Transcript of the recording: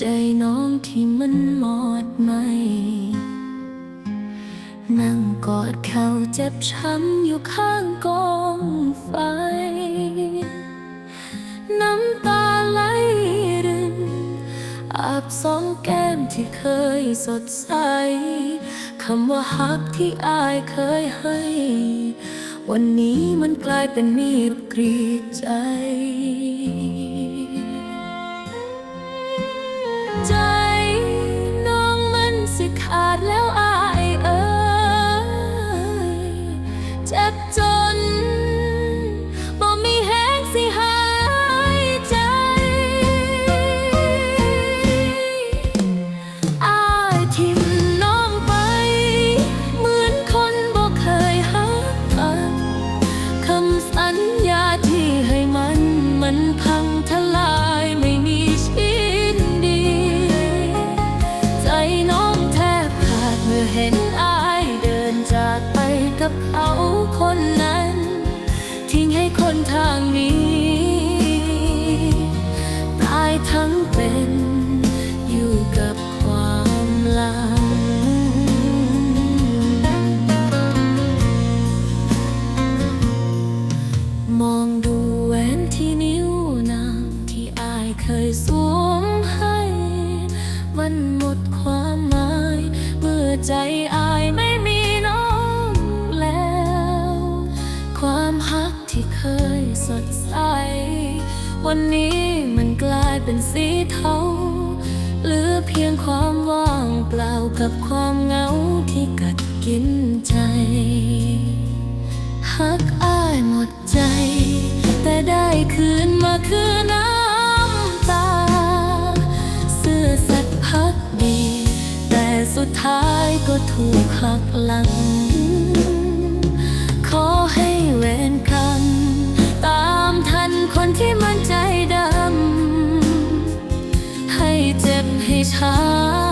ใจน้องที่มันหมดไหม นั่งกอดเขาเจ็บช้ำอยู่ข้างกองไฟ น้ำตาไหลริน อาบสองแก้มที่เคยสดใส คำว่าฮักที่อายเคยให้ วันนี้มันกลายเป็นมีดกรีดใจ จ็บจน ทางนี้ ตายทั้งเป็นอยู่กับความหลังมองดูแหวนที่นิ้วนางที่อายเคยสวมให้ มันหมดความหมาย เมื่อใจ สดใส วันนี้มันกลายเป็นสีเทาหลือเพียงความว่างเปล่ากับความเหงาที่กัดกินใจหักอ้ายหมดใจ แต่ได้คืนมาคือน้ำตา เสื้อสัตว์พักดี แต่สุดท้ายก็ถูกหักหลัง 啊。